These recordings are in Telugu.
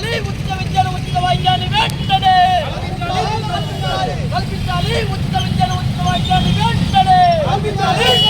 కల్పించాలి ఉచిత విద్యను ఉచిత వైద్యాన్ని వెంటనే. కల్పించాలి ఉచిత విద్యను ఉచిత వైద్యాన్ని వెంటనే. కల్పించాలి.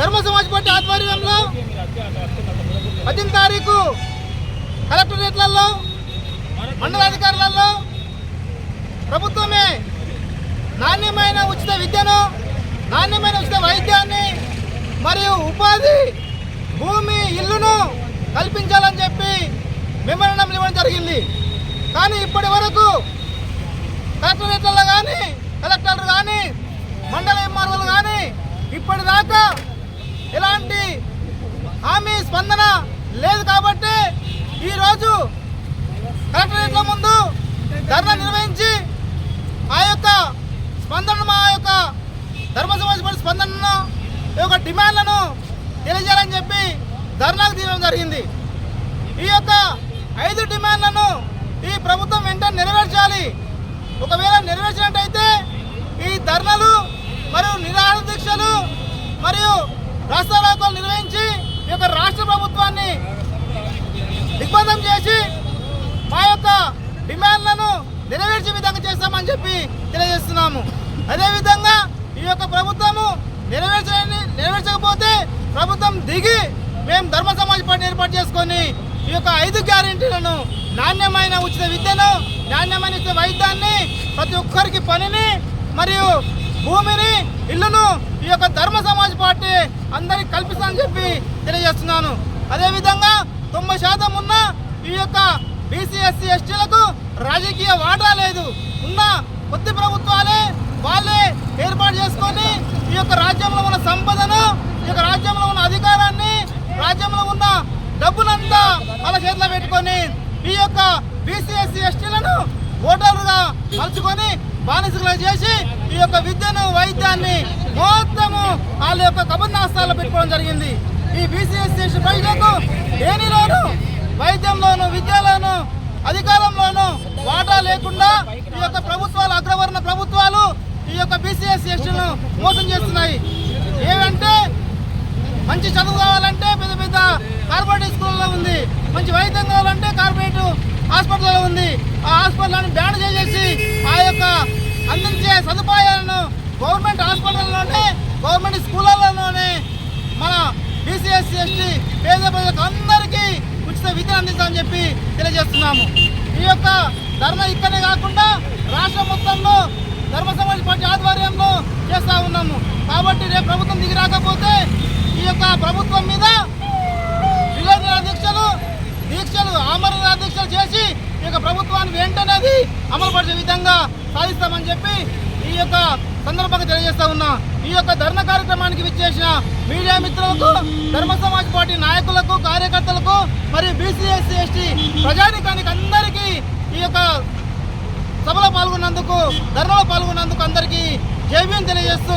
ధర్మ సమాజ్ పార్టీ ఆధ్వర్యంలో పద్దెనిమిది తారీఖు కలెక్టరేట్లలో మండలాధికారులలో ప్రభుత్వమే నాణ్యమైన ఉచిత విద్యను నాణ్యమైన ఉచిత వైద్యాన్ని మరియు ఉపాధి భూమి ఇల్లును కల్పించాలని చెప్పి మెమరణం ఇవ్వడం జరిగింది. కానీ ఇప్పటి వరకు కలెక్టరేట్లలో కానీ కలెక్టర్లు కానీ మండల ఎంఆర్ఓలు కానీ ఇప్పటిదాకా ఎలాంటి హామీ స్పందన లేదు కాబట్టి ఈరోజు కలెక్టరేట్ల ముందు ధర్నా నిర్వహించి ఆ యొక్క స్పందన మా యొక్క ధర్మ సమాజ స్పందనను ఈ యొక్క డిమాండ్లను తెలియజేయాలని చెప్పి ధర్నాకు తీయడం జరిగింది. ఈ యొక్క ఐదు డిమాండ్లను ఈ ప్రభుత్వం వెంటనే నెరవేర్చాలి. ఒకవేళ నెరవేర్చినట్టయితే ఈ ధర్నాలు మరియు నిరాహార దీక్షలు మరియు రాష్ట్రాలు నిర్వహించి ఈ యొక్క రాష్ట్ర ప్రభుత్వాన్ని దిగ్బంధం చేసి మా యొక్క డిమాండ్ నెరవేర్చే విధంగా చేస్తామని చెప్పి తెలియజేస్తున్నాము. అదేవిధంగా ఈ యొక్క ప్రభుత్వము నెరవేర్చని నెరవేర్చకపోతే ప్రభుత్వం దిగి మేము ధర్మ సమాజ్ పార్టీ ఏర్పాటు చేసుకొని ఈ యొక్క ఐదు గ్యారెంటీలను నాణ్యమైన ఉచిత విద్యను నాణ్యమైన ఉచిత వైద్యాన్ని ప్రతి ఒక్కరికి పనిని మరియు భూమిని ఇల్లును ఈ యొక్క ధర్మ సమాజ్ పార్టీ అందరికి కల్పిస్తానని చెప్పి తెలియజేస్తున్నాను. అదేవిధంగా తొంభై శాతం ఉన్న ఈ యొక్క బీసీ ఎస్సీ ఎస్టీలకు రాజకీయ వాటా లేదు. ఉన్న కొద్ది ప్రభుత్వాలే వాళ్ళే ఏర్పాటు చేసుకొని ఈ యొక్క రాజ్యంలో ఉన్న సంపదను ఈ యొక్క రాజ్యంలో ఉన్న అధికారాన్ని రాజ్యంలో ఉన్న డబ్బునంతా వాళ్ళ చేతిలో పెట్టుకొని ఈ యొక్క బీసీ ఎస్సీ ఎస్టీలను ఓటర్లుగా మలుచుకొని బానిసలుగా చేసి ఈ యొక్క విద్యను వైద్యాన్ని మొత్తము వాళ్ళ యొక్క కబంధాస్తాల్లో పెట్టుకోవడం జరిగింది. ఈ బీసీ ఎస్సీ ఎస్టీ ప్రజలకు దేనిలోనూ వైద్యంలోను విద్యలోను అధికారంలోనూ వాటా లేకుండా ఈ యొక్క ప్రభుత్వాలు అగ్రవర్ణ ప్రభుత్వాలు ఈ యొక్క బీసీఎస్ ఎస్టీలను మోసం చేస్తున్నాయి. ఏమంటే మంచి చదువు కావాలంటే పెద్ద పెద్ద కార్పొరేట్ స్కూల్లో ఉంది మంచి వైద్యం కావాలంటే కార్పొరేట్ హాస్పిటల్లో ఉంది. ఆ హాస్పిటల్ని బ్యాన్ చేసేసి ఆ యొక్క అందించే సదుపాయాలను గవర్నమెంట్ హాస్పిటల్లోనే గవర్నమెంట్ స్కూళ్ళలోనే మన బీసీఎస్సీ ఎస్టీ పేద ప్రజలకు అందరికీ ఉచిత విద్య అందిస్తామని చెప్పి తెలియజేస్తున్నాము ఈ యొక్క ధర్మ ఇక్కడనే కాకుండా రాష్ట్ర మొత్తంలో ధర్మ సమాజ్ పార్టీ ఆధ్వర్యంలో చేస్తా ఉన్నాము. కాబట్టి రేపు ప్రభుత్వం దిగి రాకపోతే ఈ యొక్క ప్రభుత్వం మీద విలేకరుల దీక్షలు దీక్షలు ఆమరణ దీక్షలు చేసి ఈ యొక్క ప్రభుత్వాన్ని వెంటనేది అమలుపరిచే విధంగా సాధిస్తామని చెప్పి ఈ యొక్క సందర్భంగా తెలియజేస్తా ఉన్నా ఈ యొక్క ధర్మ కార్యక్రమానికి విచ్చేసిన మీడియా మిత్రులకు ధర్మ సమాజ్ పార్టీ నాయకులకు కార్యకర్తలకు మరియు బీసీ ఎస్సీ ఎస్టీ ప్రజానికానికి అందరికీ ఈ యొక్క సభలో పాల్గొన్నందుకు ధర్నాలో పాల్గొన్నందుకు అందరికీ జైవ్యం తెలియజేస్తూ